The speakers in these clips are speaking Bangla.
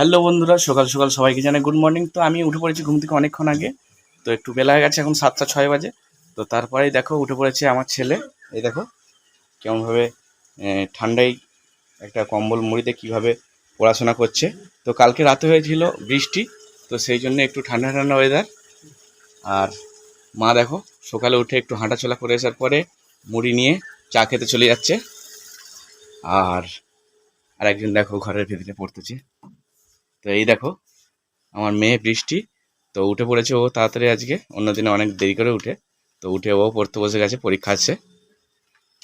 হ্যালো বন্ধুরা, সকাল সকাল সবাইকে জানাই গুড মর্নিং তো আমি উঠে পড়েছি ঘুম থেকে অনেকক্ষণ আগে, তো একটু বেলা হয়ে গেছে, এখন সাতটা ছয় বাজে। তো তারপরেই দেখো, উঠে পড়েছে আমার ছেলে। এই দেখো, কেমনভাবে ঠান্ডায় একটা কম্বল মুড়িতে কীভাবে পড়াশোনা করছে। তো কালকে রাতে হয়েছিল বৃষ্টি, তো সেই জন্য একটু ঠান্ডা ঠান্ডা ওয়েদার আর মা দেখো, সকালে উঠে একটু হাঁটাচলা করে আসার পরে মুড়ি নিয়ে চা খেতে চলে যাচ্ছে। আর আর একজন দেখো ঘরের ভেতরে পড়তেছে। তো এই দেখো, আমার মেয়ে বৃষ্টি, তো উঠে পড়েছে ও তাড়াতাড়ি আজকে অন্যদিনে অনেক দেরি করে উঠে, তো উঠে ও পড়তে বসে গেছে, পরীক্ষা আছে।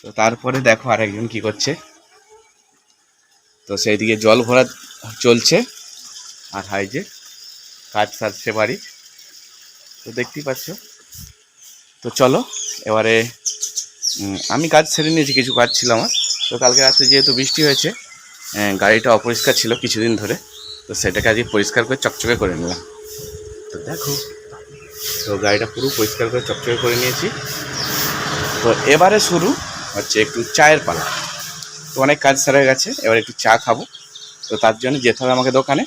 তো তারপরে দেখো আর একজন কি করছে। তো সেই দিকে জল ভরা চলছে, আর হাই যে, কাজ সারছে বাড়ি। তো দেখতেই পাচ্ছ। তো চলো, এবারে আমি কাজ সেরে নিয়েছি, কিছু কাজ ছিল আমার। তো কালকে রাত্রে যেহেতু বৃষ্টি হয়েছে গাড়িটা অপরিষ্কার ছিল কিছুদিন ধরে। তো সেটাকে আজকে পরিষ্কার করে চকচকে করে নিলাম। তো দেখো তো গাড়িটা পুরো পরিষ্কার করে চকচকে করে নিয়েছি। তো এবারে শুরু হচ্ছে একটু চায়ের পালা। তো অনেক কাজ সেরে গেছে এবার একটু চা খাব। তো তার জন্য যেতে হবে আমাকে দোকানে।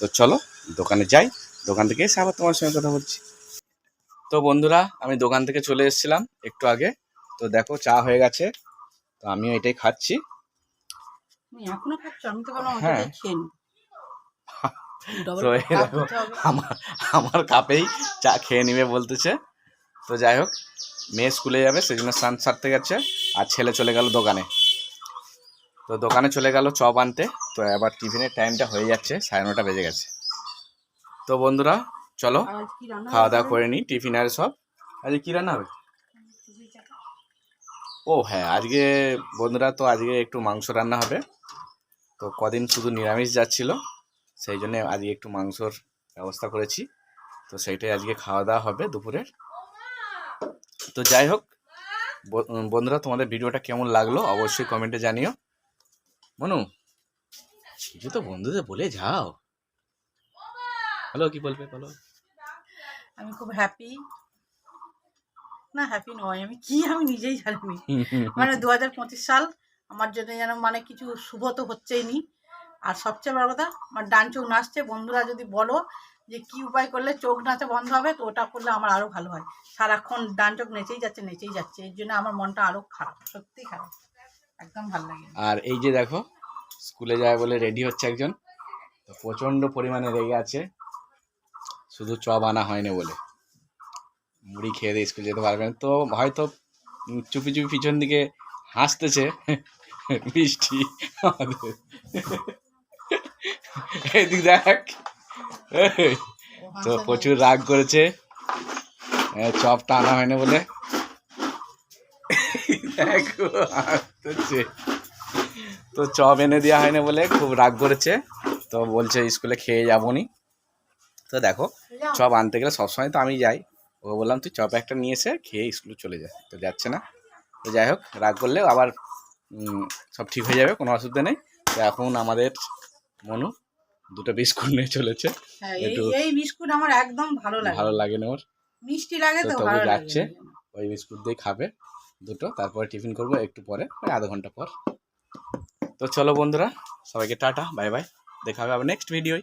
তো চলো দোকানে যাই। দোকান থেকে এসে আবার তোমার সঙ্গে কথা বলছি। তো বন্ধুরা আমি দোকান থেকে চলে এসেছিলাম একটু আগে। তো দেখো চা হয়ে গেছে। তো আমিও এটাই খাচ্ছি। হ্যাঁ। ওটাই খেয়ে নি Double তো দেখো আমার আমার কাপেই চা খেয়ে নিবে বলতেছে। তো যাই হোক মেয়ে স্কুলে যাবে সেই জন্য স্নান সারতে গেছে আর ছেলে চলে গেল দোকানে। তো দোকানে চলে গেল চপ আনতে তো এবার টিফিনের টাইমটা হয়ে যাচ্ছে সাড়ে নটা বেজে গেছে। তো বন্ধুরা চলো খাওয়া দাওয়া করে নিই টিফিন আর সব। আজকে কী রান্না হবে? ও হ্যাঁ আজকে বন্ধুরা তো আজকে একটু মাংস রান্না হবে। তো কদিন শুধু নিরামিষ যাচ্ছিল সেই জন্য আজকে একটু মাংসর ব্যবস্থা করেছি। তো সেইটাই আজকে খাওয়া দাওয়া হবে দুপুরের। তো যাই হোক বন্ধুরা তোমাদের ভিডিওটা কেমন লাগল অবশ্যই কমেন্টে জানিও। মনু কিছু তো বন্ধুদের বলে যাও। হ্যালো কি বলবে বলো? আমি খুব হ্যাপি না হ্যাপি নয় আমি কি আমি নিজেই জানি। মানে দু হাজার পঁচিশ সাল আমার জন্য যেন মানে কিছু শুভ তো হচ্ছেই নি। আর সবচেয়ে বড় কথা, আমার ডান চোখ নাচছে, বন্ধুরা যদি বলো যে কি উপায় করলে চোখ নাচা বন্ধ হবে, তো ওটা করলে আমার আরও ভালো হয়। সারাক্ষণ ডান চোখ নেচেই যাচ্ছে নেচেই যাচ্ছে, এর জন্য আমার মনটা আরও খারাপ, সত্যি খারাপ, একদম ভালো লাগে আর এই যে দেখো, স্কুলে যায় বলে রেডি হচ্ছে একজন, তো প্রচণ্ড পরিমাণে রেগে আছে, শুধু চপ আনা হয়নি বলে। মুড়ি খেয়ে দিয়ে স্কুল যেতে পারবে না, তো হয়তো চুপি চুপি পিছন দিকে হাসতেছে, মিষ্টি আমাদের। এদিক দেখ তো প্রচুর রাগ করেছে। এ, চপটা আনা হয়নি বলে। তো চপ এনে দেওয়া হয়নি বলে খুব রাগ করেছে। তো বলছে স্কুলে খেয়ে যাব নি তো দেখো চপ আনতে গেলে সবসময় তো আমি যাই। ওকে বললাম তুই চপ একটা নিয়ে এসে খেয়ে স্কুলে চলে যা। তো যাচ্ছে না। তো যাই হোক রাগ করলেও আবার সব ঠিক হয়ে যাবে কোনো অসুবিধা নেই। তো এখন আমাদের মনু দুটো বিস্কুট নিয়ে চলেছে। হ্যাঁ এই বিস্কুট আমার একদম ভালো লাগে। ভালো লাগে না ওর। মিষ্টি লাগে তো ভালো লাগছে। ওই বিস্কুট দিয়ে খাবে দুটো তারপরে টিফিন করব একটু পরে ওই আধা ঘণ্টা পর। তো চলো বন্ধুরা সবাইকে টাটা বাই বাই দেখা হবে আবার নেক্সট ভিডিওয়